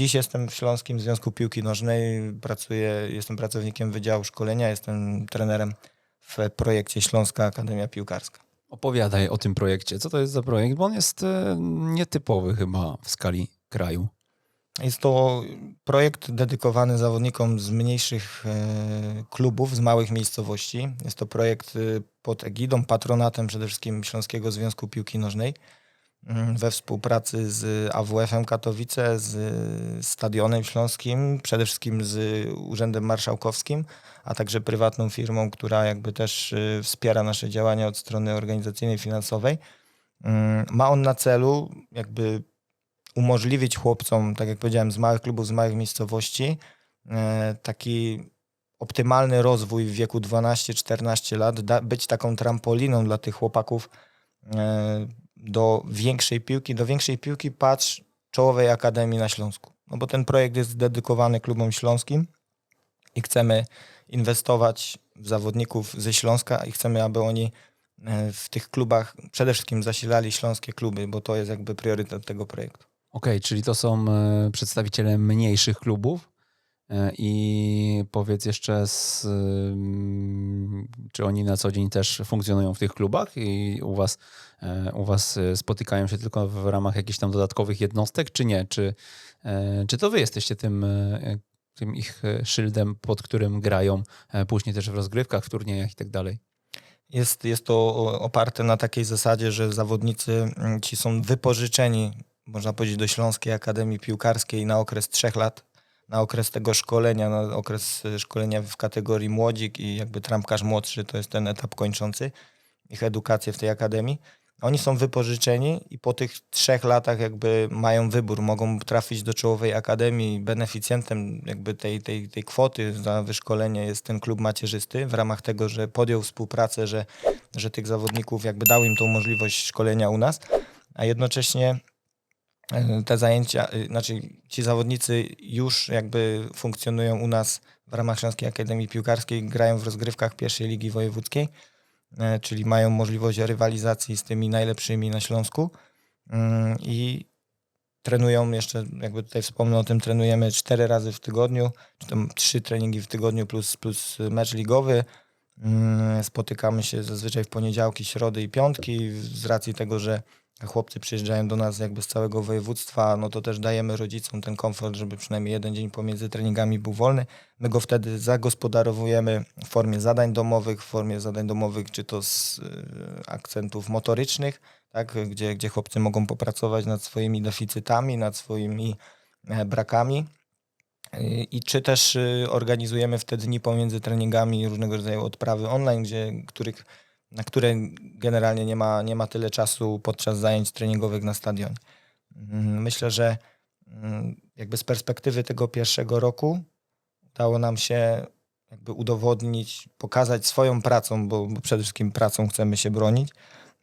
Dziś jestem w Śląskim Związku Piłki Nożnej, pracuję, jestem pracownikiem Wydziału Szkolenia, jestem trenerem w projekcie Śląska Akademia Piłkarska. Opowiadaj o tym projekcie. Co to jest za projekt? Bo on jest e, nietypowy chyba w skali kraju. Jest to projekt dedykowany zawodnikom z mniejszych e, klubów, z małych miejscowości. Jest to projekt e, pod egidą, patronatem przede wszystkim Śląskiego Związku Piłki Nożnej we współpracy z AWF-em Katowice, z Stadionem Śląskim, przede wszystkim z Urzędem Marszałkowskim, a także prywatną firmą, która jakby też e, wspiera nasze działania od strony organizacyjnej, finansowej. Mm, Ma on na celu jakby umożliwić chłopcom, tak jak powiedziałem, z małych klubów, z małych miejscowości, e, taki optymalny rozwój w wieku 12-14 lat, być taką trampoliną dla tych chłopaków e, do większej piłki. Do większej piłki patrz czołowej akademii na Śląsku. No bo ten projekt jest dedykowany klubom śląskim i chcemy inwestować w zawodników ze Śląska i chcemy, aby oni e, w tych klubach przede wszystkim zasilali śląskie kluby, bo to jest jakby priorytet tego projektu. Okej, czyli to są e, przedstawiciele mniejszych klubów. E, I powiedz jeszcze, z, czy oni na co dzień też funkcjonują w tych klubach i u was, e, u was e, spotykają się tylko w ramach jakichś tam dodatkowych jednostek, czy nie? Czy, e, czy to wy jesteście tym, tym ich szyldem, pod którym grają później też w rozgrywkach, w turniejach i tak dalej? Jest, jest to oparte na takiej zasadzie, że zawodnicy mm, ci są wypożyczeni, można powiedzieć, do Śląskiej Akademii Piłkarskiej na okres trzech lat, na okres tego szkolenia, na okres e, szkolenia w kategorii młodzik i jakby trampkarz młodszy to jest ten etap kończący ich edukację w tej akademii. Oni są wypożyczeni i po tych trzech latach jakby mają wybór, mogą trafić do czołowej akademii. Beneficjentem jakby tej, tej, tej kwoty za wyszkolenie jest ten klub macierzysty w ramach tego, że podjął współpracę, że, że tych zawodników jakby dał im tą możliwość szkolenia u nas, a jednocześnie te zajęcia, y, znaczy ci zawodnicy już jakby funkcjonują u nas w ramach Śląskiej Akademii Piłkarskiej, grają w rozgrywkach pierwszej ligi wojewódzkiej, e, czyli mają możliwość rywalizacji z tymi najlepszymi na Śląsku Mm, i trenują jeszcze, jakby tutaj wspomnę o tym, trenujemy cztery razy w tygodniu, czy tam trzy treningi w tygodniu plus, plus mecz ligowy. Mm, Spotykamy się zazwyczaj w poniedziałki, środy i piątki. Z racji tego, że chłopcy przyjeżdżają do nas jakby z całego województwa, no to też dajemy rodzicom ten komfort, żeby przynajmniej jeden dzień pomiędzy treningami był wolny. My go wtedy zagospodarowujemy w formie zadań domowych, w formie zadań domowych czy to z y, akcentów motorycznych, tak, gdzie, gdzie chłopcy mogą popracować nad swoimi deficytami, nad swoimi e, brakami. I czy też y, organizujemy w te dni pomiędzy treningami różnego rodzaju odprawy online, gdzie, których, na które generalnie nie ma, nie ma tyle czasu podczas zajęć treningowych na stadionie. Mm, Myślę, że mm, jakby z perspektywy tego pierwszego roku udało nam się jakby udowodnić, pokazać swoją pracą, bo, bo przede wszystkim pracą chcemy się bronić,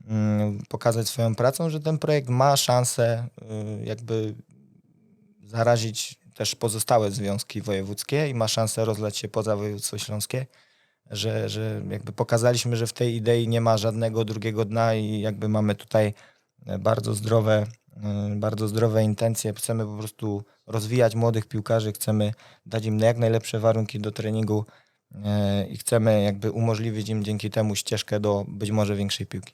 mm, pokazać swoją pracą, że ten projekt ma szansę y, jakby zarazić też pozostałe związki wojewódzkie i ma szansę rozlać się poza województwo śląskie, że, że jakby pokazaliśmy, że w tej idei nie ma żadnego drugiego dna i jakby mamy tutaj e, bardzo zdrowe, e, bardzo zdrowe intencje. Chcemy po prostu rozwijać młodych piłkarzy, chcemy dać im jak najlepsze warunki do treningu e, i chcemy jakby umożliwić im dzięki temu ścieżkę do być może większej piłki.